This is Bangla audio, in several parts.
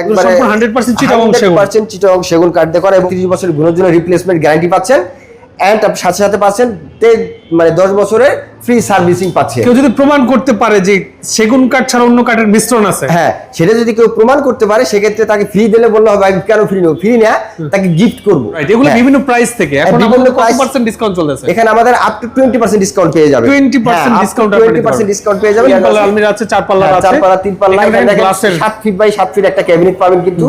একবারে 100% চিটাগং সেগুন। 100% চিটাগং সেগুন কাঠ দিয়ে করা এবং 30 বছরের গুণের জন্য রিপ্লেসমেন্ট গ্যারান্টি পাচ্ছেন এন্ড সাথে সাথে পাচ্ছেন মানে 10 বছরের ফ্রি সার্ভিসিং পাচ্ছে। কেউ যদি প্রমাণ করতে পারে যে সেগুন কাঠ ছাড়া অন্য কাঠের মিশ্রণ আছে। হ্যাঁ সেটা যদি কেউ প্রমাণ করতে পারে সেক্ষেত্রে তাকে ফ্রি দিলে বললে হবে আমি কেন ফ্রি নেব? ফ্রি না তাকে গিফট করব। রাইট এগুলো বিভিন্ন প্রাইস থেকে। এখন হ্যাঁ। বিভিন্ন আমাদের কত পার্সেন্ট ডিসকাউন্ট চলতেছে? এখানে আমাদের আপ টু 20% ডিসকাউন্ট পেয়ে যাবে 20% discount আপনারা দিতে 20% ডিসকাউন্ট পেয়ে যাবেন। তিন আলমিরা আছে চার পাল্লা হ্যাঁ, আছে। চার পাল্লা তিন পাল্লা এখানে এখানে 7 ফিট বাই 7 ফিট একটা ক্যাবিনেট পাবেন কিন্তু।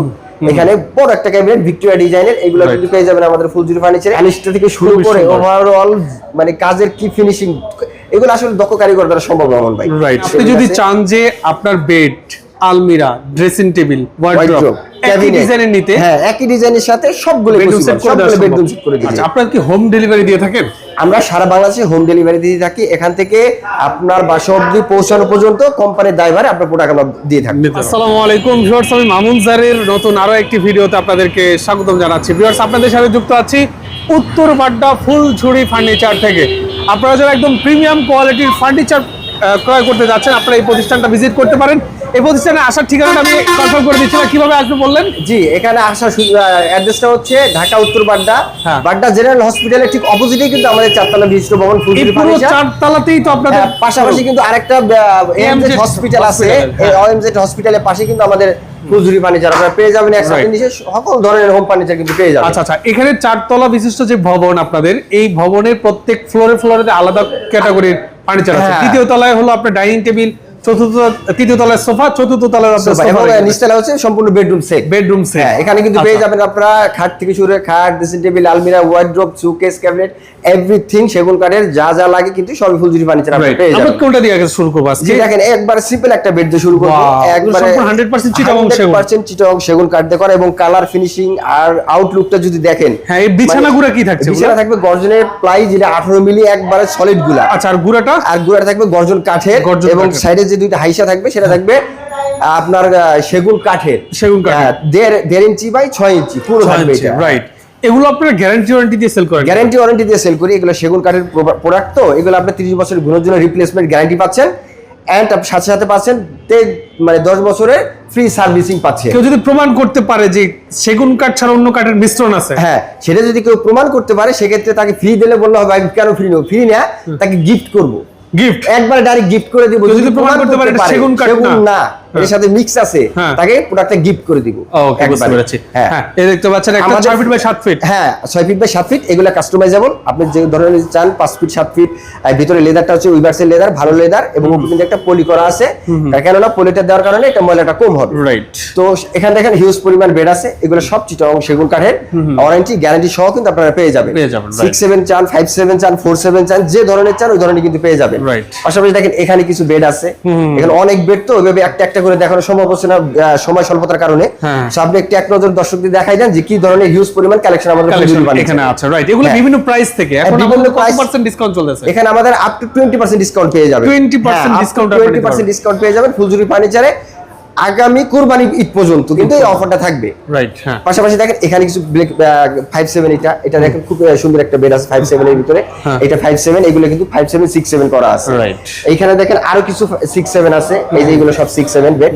এখানে বড় একটা ক্যাবিনেট ভিক্টোরিয়া ডিজাইনের এগুলো কিন্তু পেয়ে যাবেন আমাদের ফুলজুরি ফার্নিচারে আলিশটা থেকে শুরু করে। ওভারঅল মানে কাজের কি ফিনিশিং এগুলো আসলে দক্ষ কারিগর দ্বারা সম্ভব নয় ভাই। রাইট আপনি যদি চান যে আপনার বেড আলমিরা ড্রেসিং টেবিল ওয়ার্ড্রপ একই ডিজাইনের নিতে হ্যাঁ একই ডিজাইনের সাথে সবগুলো সবগুলো বেডরুম সেট করে দিচ্ছি আচ্ছা আপনার কি হোম ডেলিভারি দিয়ে থাকেন? আমরা সারা বাংলাদেশে হোম ডেলিভারি দিয়ে থাকি। এখান থেকে আপনার বাসা অবধি পৌঁছানো পর্যন্ত কোম্পানির দায়ভারে আপনার প্রোডাক্ট আমরা দিয়ে থাকি আসসালামু আলাইকুম ভিউয়ার্স আমি মামুন জারের। নতুন আরও একটি ভিডিওতে আপনাদেরকে স্বাগতম জানাচ্ছি। ভিউয়ার্স আপনাদের সাথে যুক্ত আছি উত্তর বাড্ডা ফুলঝুরি ফার্নিচার থেকে। আপনারা যারা একদম প্রিমিয়াম কোয়ালিটির ফার্নিচার ক্রয় করতে যাচ্ছেন, আপনারা এই প্রতিষ্ঠানটা ভিজিট করতে পারেন। এই প্রতিষ্ঠানে আসার ঠিকানাটা আমি কনফার্ম করে দিচ্ছি কীভাবে আসবে বললেন? জি এখানে আসার অ্যাড্রেসটা হচ্ছে ঢাকা উত্তর বাড্ডা। হ্যাঁ। বাড্ডা জেনারেল হসপিটালের ঠিক অপোজিটেই কিন্তু আমাদের চারতলা বিশিষ্ট ভবন এই ফুলঝুরি পুরো ফার্নিচার চারতলাতেই তো আপনাদের হ্যাঁ, পাশাপাশি কিন্তু আরেকটা এমজেড হসপিটাল আছে। এই হ্যাঁ। ওএমজেড হসপিটালের পাশে কিন্তু আমাদের ফুলঝুরি ফার্নিচার আপনারা পেয়ে যাবেন একসাথে নিচে সকল ধরনের হোম ফার্নিচার কিন্তু পেয়ে যাবেন। আচ্ছা আচ্ছা এখানে চারতলা বিশিষ্ট যে ভবন আপনাদের এই ভবনের প্রত্যেক ফ্লোরে ফ্লোরে আলাদা ক্যাটাগরির ফার্নিচার আছে। তৃতীয় তলায় হলো আপনার ডাইনিং টেবিল চতুর্থ তৃতীয় তলায় সোফা চতুর্থ তলায় আপনার নিচতলা হচ্ছে সম্পূর্ণ বেডরুম সেট বেডরুম সেট এখানে কিন্তু পেয়ে যাবেন আপনারা খাট থেকে শুরু খাট ড্রেসিং টেবিল আলমিরা ওয়ার্ড্রোব সুকেস ক্যাবিনেট এভরিথিং সেগুন কাঠের যা যা লাগে কিন্তু সবই ফুলঝুরি ফার্নিচার আপনারা পেয়ে যাবেন। কোনটা দিয়ে আগে শুরু করব আজকে? দেখেন একবার সিম্পল একটা বেড দিয়ে শুরু করব। একবারে 100% চিটাগং সেগুন। 100% চিটাগং সেগুন কাঠ দিয়ে করা এবং কালার ফিনিশিং আর আউটলুকটা যদি দেখেন হ্যাঁ এই বিছানা মানে গুড়া কি থাকছে বিছানা থাকবে গর্জনের প্লাই যেটা 18 মিলি একবারে সলিডগুলা। আচ্ছা আর গুড়াটা? আর গুড়া থাকবে গর্জন কাঠের এবং সাইডে যে দুইটা হাইসা থাকবে সেটা থাকবে আপনার সেগুন কাঠের। সেগুন। হ্যাঁ, দেড় ইঞ্চি বাই ছয় ইঞ্চি পুরো থাকবে রাইট এগুলো আপনারা গ্যারান্টি ওয়ারেন্টি দিয়ে সেল করেন। গ্যারান্টি ওয়ারেন্টি দিয়ে সেল করি এগুলো সেগুন কাঠের প্রোডাক্ট তো এগুলো আপনি তিরিশ বছরের গুণের জন্য রিপ্লেসমেন্ট গ্যারান্টি পাচ্ছেন অ্যান্ড সাথে সাথে পাচ্ছেন মানে দশ বছরের ফ্রি সার্ভিসিং পাচ্ছেন। কেউ যদি প্রমাণ করতে পারে যে সেগুন কাঠ ছাড়া অন্য কাঠের মিশ্রণ আছে। হ্যাঁ সেটা যদি কেউ প্রমাণ করতে পারে সেক্ষেত্রে তাকে ফ্রি দিলে বললে হবে আমি কেন ফ্রি নেব? ফ্রি না তাকে গিফট করব। গিফট একবার ডাইরেক্ট গিফট করে দিব। যদি প্রমাণ করতে পারে সেগুন কাঠ না। এর সাথে মিক্স আছে হ্যাঁ। তাকে প্রোডাক্টটা গিফট করে দিব ওকে বুঝতে। পেরেছি। হ্যাঁ। হ্যাঁ এই দেখতে পাচ্ছেন একটা 6 ফিট বাই 7 ফিট হ্যাঁ ছয় ফিট বাই সাত ফিট এগুলো কাস্টমাইজেবল আপনি যে ধরনের চান পাঁচ ফিট সাত ফিট আর ভিতরে লেদারটা হচ্ছে উইভার্সেল লেদার ভালো লেদার এবং কিন্তু একটা পলি করা আছে। কেননা পলিটা দেওয়ার কারণে এটা ময়লাটা কম হবে। রাইট তো এখানে দেখেন হিউজ পরিমাণ বেড আছে। এগুলো সব চিটাং সেগুন কাঠের। ওয়ারেন্টি গ্যারান্টি সহ কিন্তু আপনারা পেয়ে যাবেন। পেয়ে যাবেন, right. সিক্স সেভেন চান ফাইভ সেভেন চান ফোর সেভেন চান যে ধরনের চান ওই ধরনের কিন্তু পেয়ে যাবেন। Right. পাশাপাশি দেখেন এখানে কিছু বেড আছে। এখানে অনেক বেড তো ওইভাবে একটা একটা করে দেখানো সম্ভব হচ্ছে না সময় স্বল্পতার কারণে। হ্যাঁ। আপনি একটি এক নজর দর্শকদের দেখাই দেন যে কি ধরনের হিউজ পরিমাণ কালেকশন আমাদের। এখানে আছে রাইট এগুলো হ্যাঁ। বিভিন্ন প্রাইস থেকে। এখন বিভিন্ন আমাদের পার্সেন্ট ডিসকাউন্ট চলতেছে? এখানে আমাদের up to twenty percent discount পেয়ে যাবেন। 20% discount আপনারা টোয়েন্টি দিতে পার্সেন্ট ডিসকাউন্ট পেয়ে যাবেন ফুলজুরি ফার্নিচারে আগামী কুরবানি ঈদ পর্যন্ত কিন্তু এই অফারটা থাকবে। রাইট হ্যাঁ। পাশাপাশি দেখেন এখানে কিছু ফাইভ সেভেন এটা এটা দেখেন খুব সুন্দর একটা বেড আছে ফাইভ সেভেন এর ভিতরে। হ্যাঁ। এটা ফাইভ সেভেন এগুলো কিন্তু ফাইভ সেভেন সিক্স সেভেন করা আছে। Right. এইখানে দেখেন আরও কিছু সিক্স সেভেন আছে। এই যে এগুলো সব সিক্স সেভেন বেড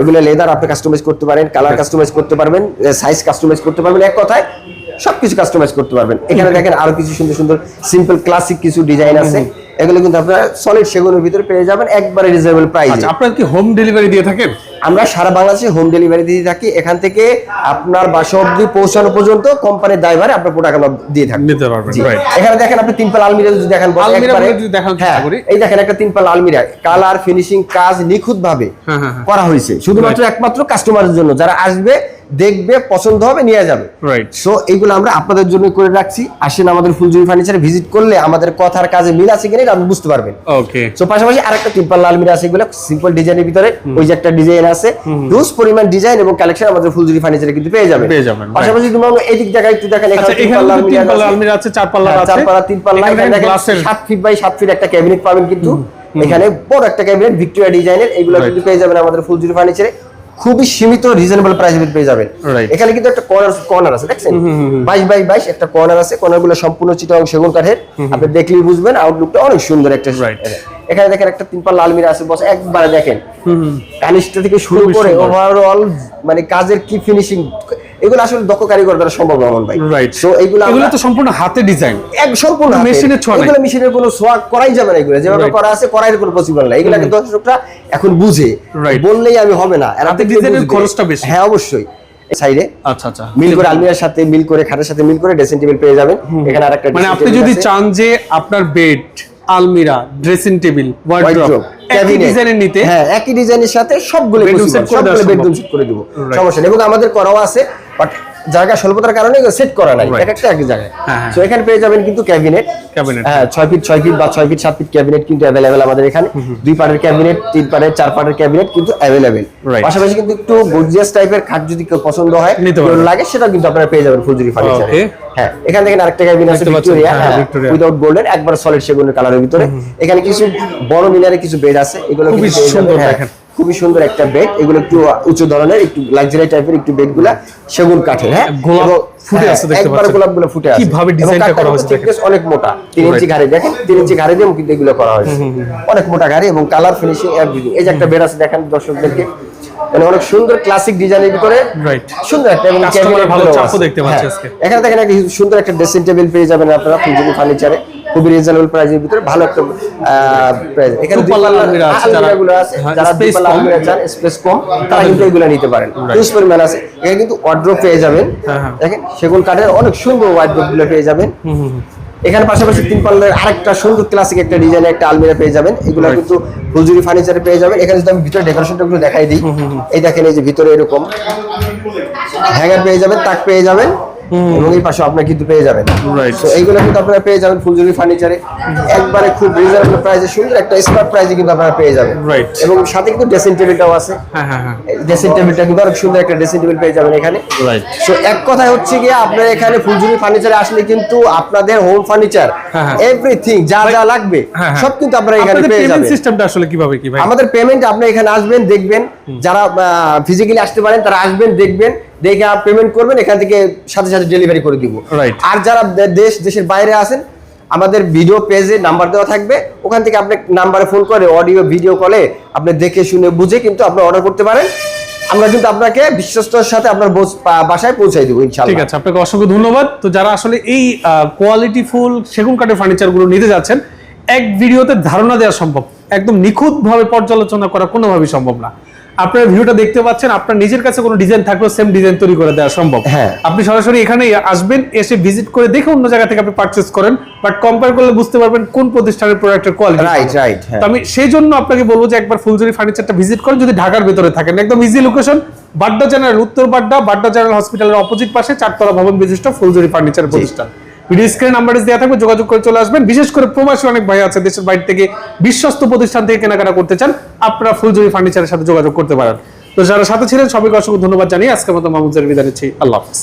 এগুলো লেদার আপনি কাস্টমাইজ করতে পারেন কালার কাস্টমাইজ করতে পারবেন সাইজ কাস্টমাইজ করতে পারবেন। এক কথায় সবকিছু কাস্টমাইজ করতে পারবেন। এখানে দেখেন আরও কিছু সুন্দর সুন্দর সিম্পল ক্লাসিক কিছু ডিজাইন আছে। এগুলো কিন্তু আপনারা সলিড সেগুনের ভিতরে পেয়ে যাবেন একবারে রিজনেবল প্রাইস আচ্ছা আপনারা কি হোম ডেলিভারি দিয়ে থাকেন? আমরা সারা বাংলাদেশে হোম ডেলিভারি দিয়ে থাকি। এখান থেকে আপনার বাসা অব্দি পৌঁছানো পর্যন্ত কোম্পানির দায়ভারে আপনার প্রোডাক্ট আমরা দিয়ে থাকি। নিতে পারবেন এখানে দেখেন আপনি তিন পাল আলমিরা যদি দেখেন হ্যাঁ, এই দেখেন একটা তিন পাল আলমিরা। কালার ফিনিশিং কাজ নিখুঁত ভাবে হ্যাঁ, হ্যাঁ। করা হয়েছে। শুধুমাত্র একমাত্র কাস্টমারের জন্য। যারা আসবে দেখবে পছন্দ হবে নিয়ে যাবে। রাইট সো এইগুলো আমরা আপনাদের জন্য করে রাখছি। আসেন আমাদের ফুলজুরি ফার্নিচারে ভিজিট করলে আমাদের কথার কাজে মিল আছে কিনা আপনি বুঝতে পারবেন। ওকে সো পাশাপাশি আরেকটা টিম্পাল আলমিরা আছে এগুলো সিম্পল ডিজাইনের ভিতরে। ওই যে একটা ডিজাইন আছে। হিউজ পরিমাণ ডিজাইন এবং কালেকশন আমাদের ফুলজুরি ফার্নিচারে কিন্তু পেয়ে যাবেন। পেয়ে যাবেন. পাশাপাশি তুমি আমরা এদিক জায়গায় একটু দেখেন আচ্ছা এখানে তিন কিন্তু তিন পাল্লা আছে। চার পাল্লা হ্যাঁ, আছে। চার পাল্লা তিন পাল্লা এখানে দেখেন গ্লাসের সাত ফিট বাই সাত ফিট একটা ক্যাবিনেট পাবেন কিন্তু। এখানে বড় একটা ক্যাবিনেট ভিক্টোরিয়া ডিজাইনের এগুলো. কিন্তু পেয়ে যাবেন আমাদের ফুলজুরি ফার্নিচারে খুবই সীমিত রিজনেবল প্রাইস পেয়ে যাবেন। এখানে কিন্তু একটা কর্নার কর্নার আছে দেখছেন? বাইশ বাই বাইশ একটা কর্নার আছে। কর্নারগুলো সম্পূর্ণ চিটাং সেগুন কাঠের। আপনি দেখলেই বুঝবেন আউটলুকটা অনেক সুন্দর একটা এখানে দেখেন একটা তিন লাল মিরা আছে বস একবারে দেখেন। কানিস্টা। থেকে শুরু করে। ওভারঅল মানে কাজের কি ফিনিশিং এগুলো আসলে দক্ষ কারিগর দ্বারা সম্ভব নয় ভাই। রাইট সো এগুলো এগুলো তো সম্পূর্ণ হাতে ডিজাইন এক সম্পূর্ণ মেশিনের ছোঁয়া এগুলো মেশিনের কোনো সোয়া করাই যাবে না এগুলো। যেভাবে করা আছে করাই কোনো পসিবল না এগুলোকে দর্শকরা এখন বুঝে। বললেই আমি হবে না। এরা হাতের ডিজাইনের খরচটা বেশি। হ্যাঁ অবশ্যই। সাইডে আচ্ছা আচ্ছা। মিল করে আলমিরার সাথে মিল করে খাটের সাথে মিল করে ড্রেসিং টেবিল পেয়ে যাবেন। এখানে আরেকটা মানে আপনি যদি চান যে আপনান বেড আলমিরা ড্রেসিং টেবিল ওয়ার্ড্রপ একই ডিজাইনের নিতে হ্যাঁ একই ডিজাইনের সাথে সবগুলো বেডরুম সেট করে দিব। সমস্যা নেই। এবং আমাদের করাও আছে। বাট জায়গা স্বল্পতার কারণে সেট করা নাই। এক একটা এক জায়গায়। হ্যাঁ, হ্যাঁ। তো এখানে পেয়ে যাবেন কিন্তু ক্যাবিনেট। হ্যাঁ ছয় ফিট ছয় ফিট বা ছয় ফিট সাত ফিট ক্যাবিনেট কিন্তু অ্যাভেলেবেল আমাদের এখানে। দুই পাটের ক্যাবিনেট তিন পাটের চার পাটের ক্যাবিনেট কিন্তু অ্যাভেলেবেল পাশাপাশি কিন্তু একটু গর্জিয়াস টাইপের খাট যদি কেউ পছন্দ হয় লাগে সেটা কিন্তু আপনারা পেয়ে যাবেন ফুলজুরি ফার্নিচারে. হ্যাঁ এখান থেকে আরেকটা ক্যাবিন আছে ভিক্টোরিয়া হ্যাঁ, হ্যাঁ। উইদাউট গোল্ডেন একবার সলিড সেগুনের কালারের ভিতরে। এখানে কিছু বড় মিনারে কিছু বেড আছে এগুলো খুবই সুন্দর হ্যাঁ। দেখেন। খুবই সুন্দর একটা বেড এগুলো একটু উঁচু ধরনের একটু লাক্সারি টাইপের একটু বেডগুলা সেগুন কাঠের হ্যাঁ গোলাপ ফুটে হ্যাঁ, আছে দেখতে পাচ্ছেন। গোলাপ ফুটে আছে কীভাবে ডিজাইনটা করা হয়েছে দেখেন। অনেক মোটা তিন ইঞ্চি ঘাড়ি দেখেন তিন ইঞ্চি ঘাড়ি দিয়ে কিন্তু এগুলো করা হয়েছে অনেক মোটা ঘাড়ি এবং কালার ফিনিশিং এভরিথিং এই যে একটা বেড আছে দেখেন দর্শকদেরকে মানে অনেক সুন্দর ক্লাসিক ডিজাইনের ভিতরে Right. সুন্দর একটা এবং ভালো চাপও দেখতে পাচ্ছি হ্যাঁ। আজকে। এখানে দেখেন একটা সুন্দর একটা ড্রেসিং টেবিল পেয়ে যাবেন আপনারা ফুলজুরি ফার্নিচারে খুবই রিজনেবল প্রাইসের ভিতরে ভালো একটা প্রাইস এখানে দুপাল্লা দুপাল্লা আলমিরা আছে যারা- আলমিরাগুলো আছে যারা দুপাল্লা আলমিরা চান স্পেস কম তারা কিন্তু এগুলো নিতে পারেন। হিউজ পরিমাণ আছে এখানে কিন্তু ওয়ার্ড্রোব পেয়ে যাবেন। দেখেন সেগুন কাঠের অনেক সুন্দর ওয়ার্ড্রোবগুলো পেয়ে যাবেন। হুম হুম হুম। এখানে পাশাপাশি তিন পাল্লার আরেকটা সুন্দর ক্লাসিক একটা ডিজাইনের একটা আলমিরা পেয়ে যাবেন। এগুলো কিন্তু ফুলজুরি ফার্নিচারে পেয়ে যাবেন। এখানে যদি আমি ভিতরে ডেকোরেশনটা একটু দেখাই দিই। এই দেখেন এই যে ভিতরে এরকম হ্যাঙ্গার পেয়ে যাবেন তাক পেয়ে যাবেন। এবং এই পাশে আপনারা কিন্তু পেয়ে যাবেন। তো এইগুলো কিন্তু আপনারা পেয়ে যাবেন ফুলজুরি ফার্নিচারে একবারে খুব রিজনেবল প্রাইসে সুন্দর একটা স্মার্ট প্রাইসে কিন্তু আপনারা পেয়ে যাবেন। এবং সাথে কিন্তু ড্রেসিং টেবিলটাও আছে। হ্যাঁ হ্যাঁ হ্যাঁ। ড্রেসিং টেবিলটা কিন্তু অনেক সুন্দর একটা ড্রেসিং টেবিল পেয়ে যাবেন এখানে। সো এক কথায় হচ্ছে গিয়ে আপনার এখানে ফুলজুরি ফার্নিচারে আসলে কিন্তু আপনাদের হোম ফার্নিচার হ্যাঁ, হ্যাঁ। এভরিথিং যা যা লাগবে হ্যাঁ, হ্যাঁ। সব কিন্তু আপনারা এখানে পেয়ে যাবেন। সিস্টেমটা আসলে কীভাবে কি ভাই? আমাদের পেমেন্ট আপনি এখানে আসবেন দেখবেন। যারা ফিজিক্যালি আসতে পারেন তারা আসবেন দেখবেন। দেখে পেমেন্ট করবেন এখান থেকে সাথে সাথে ডেলিভারি করে দিব। Right. আর যারা দেশ দেশের বাইরে আছেন আমাদের ভিডিও পেজে নাম্বার দেওয়া থাকবে। ওখান থেকে আপনি নাম্বারে ফোন করে অডিও ভিডিও কলে আপনি দেখে শুনে বুঝে কিন্তু আপনি অর্ডার করতে পারেন। আমরা কিন্তু আপনাকে বিশ্বস্তর সাথে আপনার বাসায় পৌঁছাই দেবো ঠিক আছে আপনাকে অসংখ্য ধন্যবাদ। তো যারা আসলে এই কোয়ালিটি ফুল সেগুন কাঠের ফার্নিচারগুলো নিতে যাচ্ছেন এক ভিডিওতে ধারণা দেওয়া সম্ভব। একদম নিখুঁত ভাবে পর্যালোচনা করা কোনোভাবেই সম্ভব না। আপনার ভিডিওটা দেখতে পাচ্ছেন আপনার নিজের কাছে কোনো ডিজাইন থাকলেও সেম ডিজাইন তৈরি করে দেওয়া সম্ভব। হ্যাঁ। আপনি সরাসরি এখানে আসবেন এসে ভিজিট করে দেখে অন্য জায়গা থেকে আপনি পারচেস করেন বাট কম্পেয়ার করলে বুঝতে পারবেন কোন প্রতিষ্ঠানের প্রোডাক্টের কোয়ালিটি রাইট রাইট তো আমি সেই জন্য আপনাকে বলব যে একবার ফুলজুরি ফার্নিচারটা ভিজিট করেন যদি ঢাকার ভেতরে থাকেন। একদম ইজি লোকেশন বাড্ডা জেনারেল উত্তর বাড্ডা বাড্ডা জেনারেল হসপিটালের অপোজিট পাশে চারতলা ভবন বিশিষ্ট ফুলজুরি ফার্নিচার প্রতিষ্ঠান। ভিডিও স্ক্রিন নাম্বার দেওয়া থাকবে, যোগাযোগ করে চলে আসবেন। বিশেষ করে প্রবাসী অনেক ভাই আছে, দেশের বাইরে থেকে বিশ্বস্ত প্রতিষ্ঠান থেকে কেনাকাটা করতে চান, আপনারা ফুলজুরি ফার্নিচারের সাথে যোগাযোগ করতে পারেন। তো যারা সাথে ছিলেন, সবাইকে অসংখ্য ধন্যবাদ জানিয়ে আজকের মতো মাহমুদ বিদায় নিচ্ছি। আল্লাহ হাফিজ।